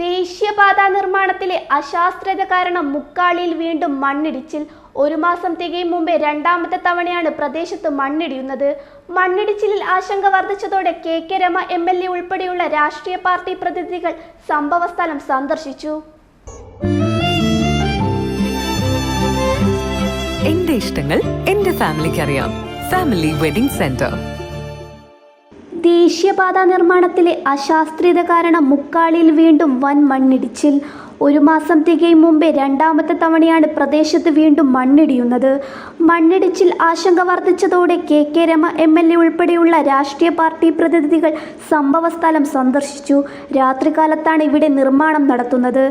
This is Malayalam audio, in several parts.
ദേശീയപാത നിർമ്മാണത്തിലെ അശാസ്ത്രത കാരണം മുക്കാളിയിൽ വീണ്ടും മണ്ണിടിച്ചിൽ. ഒരു മാസം തികയും മുമ്പേ രണ്ടാമത്തെ തവണയാണ് പ്രദേശത്ത് മണ്ണിടിയുന്നത്. മണ്ണിടിച്ചിലിൽ ആശങ്ക വർദ്ധിച്ചതോടെ K K Rema M L A ഉൾപ്പെടെയുള്ള രാഷ്ട്രീയ പാർട്ടി പ്രതിനിധികൾ സംഭവസ്ഥലം സന്ദർശിച്ചു. എന്റെ ഇഷ്ടങ്ങൾ എന്റെ ഫാമിലിക്ക് അറിയാം. Family wedding centre. ദേശീയപാത നിർമ്മാണത്തിലെ അശാസ്ത്രീയത കാരണം മുക്കാളിയിൽ വീണ്ടും വൻ മണ്ണിടിച്ചിൽ. ഒരു മാസം തികയും മുമ്പേ രണ്ടാമത്തെ തവണയാണ് പ്രദേശത്ത് വീണ്ടും മണ്ണിടിയുന്നത്. മണ്ണിടിച്ചിൽ ആശങ്ക വർദ്ധിച്ചതോടെ K K Rema M L A ഉൾപ്പെടെയുള്ള രാഷ്ട്രീയ പാർട്ടി പ്രതിനിധികൾ സംഭവസ്ഥലം സന്ദർശിച്ചു. രാത്രികാലത്താണ് ഇവിടെ നിർമ്മാണം നടത്തുന്നത്.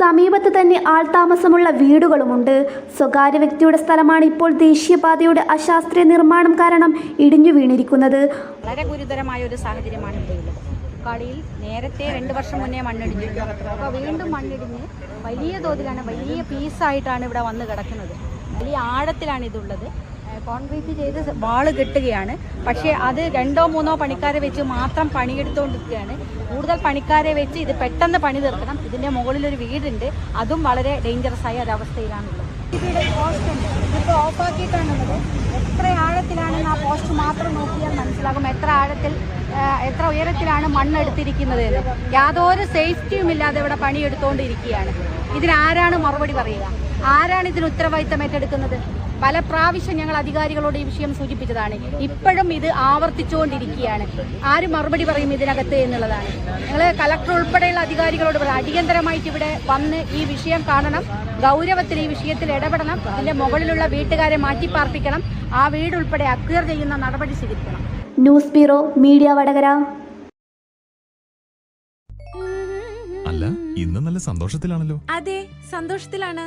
സമീപത്ത് തന്നെ ആൾതാമസമുള്ള വീടുകളുമുണ്ട്. സ്വകാര്യ വ്യക്തിയുടെ സ്ഥലമാണ് ഇപ്പോൾ ദേശീയപാതയുടെ അശാസ്ത്രീയ നിർമ്മാണം കാരണം ഇടിഞ്ഞു വീണിരിക്കുന്നത്. വളരെ ഗുരുതരമായ ഒരു സാഹചര്യമാണ് ഇവിടെയുള്ളത് കളിയിൽ നേരത്തെ രണ്ട് വർഷം മുന്നേ മണ്ണിടിഞ്ഞു അപ്പോൾ വീണ്ടും മണ്ണിടിഞ്ഞ് വലിയ തോതിലാണ് വലിയ പീസായിട്ടാണ് ഇവിടെ വന്ന് കിടക്കുന്നത്. വലിയ ആഴത്തിലാണ് ഇതുള്ളത്. കോൺക്രീറ്റ് ചെയ്ത് വാൾ കെട്ടുകയാണ്. പക്ഷേ അത് രണ്ടോ മൂന്നോ പണിക്കാരെ വെച്ച് മാത്രം പണിയെടുത്തുകൊണ്ടിരിക്കുകയാണ് കൂടുതൽ പണിക്കാരെ വെച്ച് ഇത് പെട്ടെന്ന് പണി തീർക്കണം. ഇതിന്റെ മുകളിലൊരു വീടുണ്ട്. അതും വളരെ ഡേഞ്ചറസ് ആയ ഒരവസ്ഥയിലാണുള്ളത് ഇതിയുടെ പോസ്റ്റ് ഉണ്ട്. എത്ര ആഴത്തിലാണെന്ന് ആ പോസ്റ്റ് മാത്രം നോക്കിയാൽ മനസ്സിലാകും. എത്ര ആഴത്തിൽ എത്ര ഉയരത്തിലാണ് മണ്ണ് എടുത്തിരിക്കുന്നത് എന്ന്. യാതൊരു സേഫ്റ്റിയും ഇല്ലാതെ ഇവിടെ പണിയെടുത്തുകൊണ്ടിരിക്കുകയാണ് ഇതിനാരാണ് മറുപടി പറയുക? ആരാണ് ഇതിന് ഉത്തരവാദിത്തം ഏറ്റെടുക്കുന്നത്? പല പ്രാവശ്യം ഞങ്ങൾ അധികാരികളോട് ഈ വിഷയം സൂചിപ്പിച്ചതാണ്. ഇപ്പോഴും ഇത് ആവർത്തിച്ചുകൊണ്ടിരിക്കുകയാണ് ആര് മറുപടി പറയും ഇതിനകത്ത് എന്നുള്ളതാണ്. ഞങ്ങൾ കലക്ടർ ഉൾപ്പെടെയുള്ള അധികാരികളോട് പറയാം അടിയന്തരമായിട്ട് ഇവിടെ വന്ന് ഈ വിഷയം കാണണം. ഗൗരവത്തിൽ ഈ വിഷയത്തിൽ ഇടപെടണം. ഇതിന്റെ മുകളിലുള്ള വീട്ടുകാരെ മാറ്റിപ്പാർപ്പിക്കണം. ആ വീടുൾപ്പെടെ അക്വയർ ചെയ്യുന്ന നടപടി സ്വീകരിക്കണം. News bureau media Vadakara. അല്ല ഇന്ന് നല്ല സന്തോഷത്തിലാണല്ലോ. അതെ സന്തോഷത്തിലാണ്.